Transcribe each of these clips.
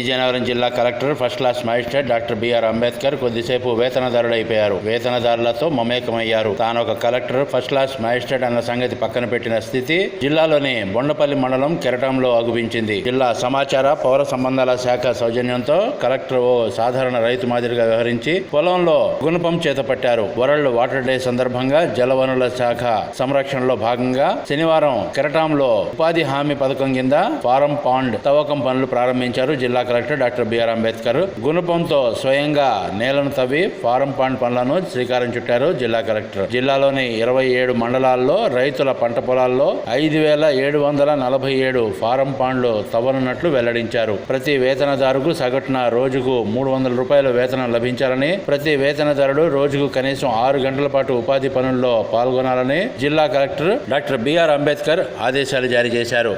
విజయనగరం జిల్లా collector first class magistrate doctor BR Ambedkar కొద్దిసేపు వేతనదారుడైపోయారు వేతనదారులతో మమేకమయ్యారు. తాను ఒక కలెక్టర్ ఫస్ట్ క్లాస్ మ్యాజిస్ట్రేట్ అన్న సంగతి పక్కన పెట్టిన స్థితి జిల్లాలోని బొండపల్లి మండలం కెరటంలో అగుపించింది జిల్లా సమాచార పౌర సంబంధాల శాఖ సౌజన్యంతో కలెక్టర్ ఓ సాధారణ రైతు మాదిరిగా వ్యవహరించి పొలంలో గుణపం చేతపట్టారు. వరల్డ్ వాటర్ డే సందర్భంగా జలవనరుల శాఖ సంరక్షణలో భాగంగా శనివారం కెరటాంలో ఉపాధి హామీ పథకం కింద ఫారం పాండ్ తవ్వకం పనులు ప్రారంభించారు జిల్లా collector doctor B R Ambedkar గుణపంతో స్వయంగా నేలను తవ్వి ఫారం పాండ్ పనులను శ్రీకారం చుట్టారు జిల్లా కలెక్టర్. జిల్లాలోని ఇరవై ఏడు మండలాల్లో రైతుల పంట పొలాల్లో ఐదు వేల ఏడు వందల నలభై ఏడు ఫారం పాండ్లు తవ్వనున్నట్లు వెల్లడించారు. ప్రతి వేతనదారుకు సగటున రోజుకు మూడు వందల రూపాయల వేతనం లభించాలని ప్రతి వేతనదారుడు రోజుకు కనీసం ఆరు గంటల పాటు ఉపాధి పనుల్లో పాల్గొనాలని జిల్లా కలెక్టర్ డాక్టర్ బిఆర్ అంబేద్కర్ ఆదేశాలు జారీ చేశారు.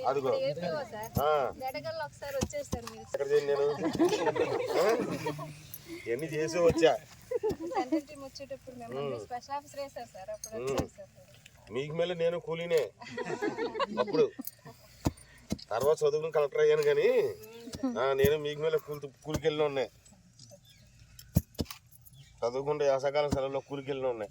సార్? అప్పుడు వచ్చారు సార్. మీరు. మీకు మళ్ళీ నేను కూలీనే. అప్పుడు. తర్వాత చదువుకుని కలెక్టర్ అయ్యాను కానీ నేను మీకు మీద కూలి కూలికి వెళ్ళిన ఉన్నాయి చదువుకుంటే యాసకాలం సెలవులో కూలికి వెళ్ళిన ఉన్నాయి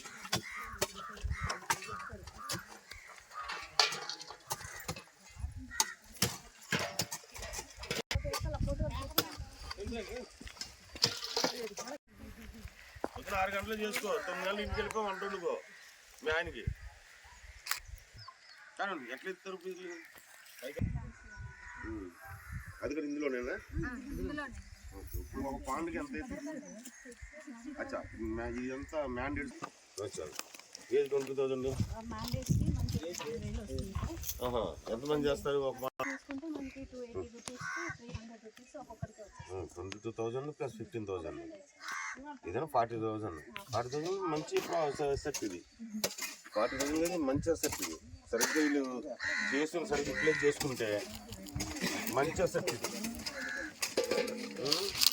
పొద్దున ఆరు గంటలు చేసుకో. తొమ్మిది గంటలు ఇంటికి వెళ్ళిపో వంట వండుకో. మీ ఆయనకి. కానీ ఎట్లా ఇస్తారు ఫీజులు. అది కూడా ఇందులోనేనా. ఇప్పుడు ఒక పాండ్కి ఎంత? అచ్చా ఇదంతా మ్యాండేట్ వచ్చారు ఏజ్ ట్వంటీ థౌజండ్ ఎంతమంది చేస్తారు? ఒక twenty two thousand plus fifteen thousand. ఇదేనా ఫార్టీ థౌజండ్? ఫార్టీ థౌజండ్ మంచి సెట్ ఇది. ఫార్టీ థౌజండ్ అనేది మంచి సెట్ ఇది. సరిగ్గా వీళ్ళు చేసుకుని సరిగ్గా ప్లేస్ చేసుకుంటే మంచి సెట్ ఇది.